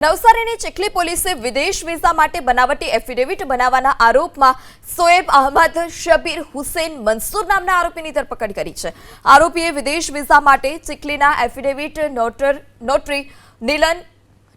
નવસારીની ચીખલી પોલીસે વિદેશ વિઝા માટે બનાવટી એફિડેવિટ બનાવવાના આરોપમાં સોએબ અહમદ શબીર હુસેન મંસૂર નામના આરોપીની ધરપકડ કરી છે. આરોપીએ વિદેશ વિઝા માટે ચીખલીના એફિડેવિટ નોટર નોટરી નીલન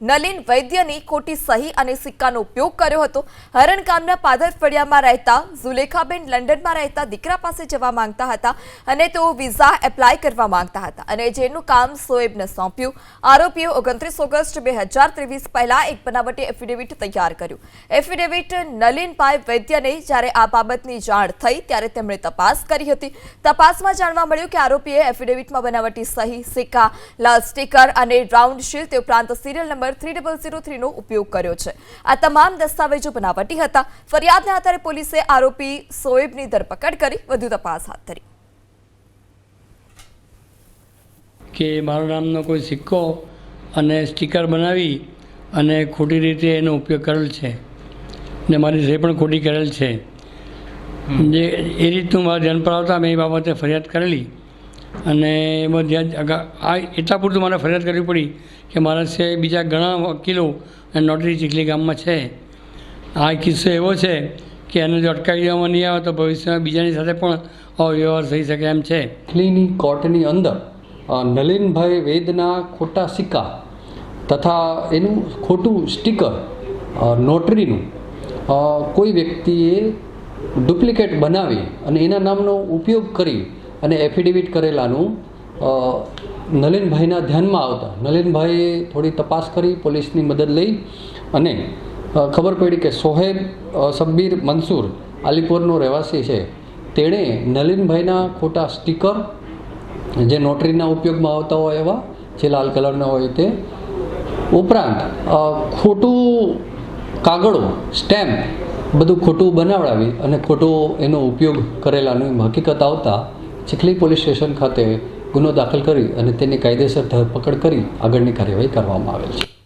નલિન વૈદ્યની ખોટી સહી અને સિક્કાનો ઉપયોગ કર્યો હતો. હરણ ગામના પાદર ફળિયામાં રહેતા ઝુલેખાબેન લંડનમાં રહેતા દીકરા પાસે જવા માંગતા હતા અને તેઓ વિઝા એપ્લાય કરવા માંગતા હતા અને જેનું કામ સોએબને સોંપ્યું. આરોપીએ ઓગણત્રીસ ઓગસ્ટ બે હજાર ત્રેવીસ પહેલા એક બનાવટી એફિડેવિટ તૈયાર કર્યું. એફિડેવિટ નલિનભાઈ વૈદ્યને જ્યારે આ બાબતની જાણ થઈ ત્યારે તેમણે તપાસ કરી હતી. તપાસમાં જાણવા મળ્યું કે આરોપીએ એફિડેવિટમાં બનાવટી સહી, સિક્કા, લાલ સ્ટીકર અને રાઉન્ડ શીલ તે ઉપરાંત serial number three double zero થ્રીનો ઉપયોગ કર્યો છે. આ તમામ દસ્તાવેજો બનાવટી હતા. ફરિયાદના આધારે પોલીસે આરોપી સોએબની ધરપકડ કરી વધુ તપાસ હાથ ધરી. કે મારા નામનો કોઈ સિક્કો અને સ્ટીકર બનાવી અને ખોટી રીતે એનો ઉપયોગ કરેલ છે ને મારી સહી પણ ખોટી કરેલ છે. જે એ રીતનું મારા ધ્યાન પર આવતા મેં એ બાબતે ફરિયાદ કરેલી. અને એમાં જ્યાં આ એટલા પૂરતું મારે ફરિયાદ કરવી પડી કે મારા સિવાય બીજા ઘણા વકીલો અને નોટરી ચીખલી ગામમાં છે. આ કિસ્સો એવો છે કે એને જો અટકાવી દેવામાં નહીં આવે તો ભવિષ્યમાં બીજાની સાથે પણ અવ્યવહાર થઈ શકે એમ છે. ચીખલીની કોર્ટની અંદર નલિનભાઈ વેદના ખોટા સિક્કા તથા એનું ખોટું સ્ટીકર નોટરીનું કોઈ વ્યક્તિએ ડુપ્લિકેટ બનાવી અને એના નામનો ઉપયોગ કરી અને એફિડેવિટ કરેલાનું નલિનભાઈના ધ્યાનમાં આવતા, નલિનભાઈએ થોડી તપાસ કરી, પોલીસની મદદ લઈ અને ખબર પડી કે સોહેબ સબ્બીર મંસૂર આલીપુરનો રહેવાસી છે. તેણે નલિનભાઈના ખોટા સ્ટીકર જે નોટરીના ઉપયોગમાં આવતા હોય એવા, જે લાલ કલરના હોય તે, ઉપરાંત ખોટું કાગળો સ્ટેમ્પ બધું ખોટું બનાવડાવી અને ખોટો એનો ઉપયોગ કરેલાની હકીકત આવતા ચીખલી પોલીસ સ્ટેશન ખાતે ગુનો દાખલ કરી અને તેની કાયદેસર ધરપકડ કરી આગળની કાર્યવાહી કરવામાં આવેલ છે.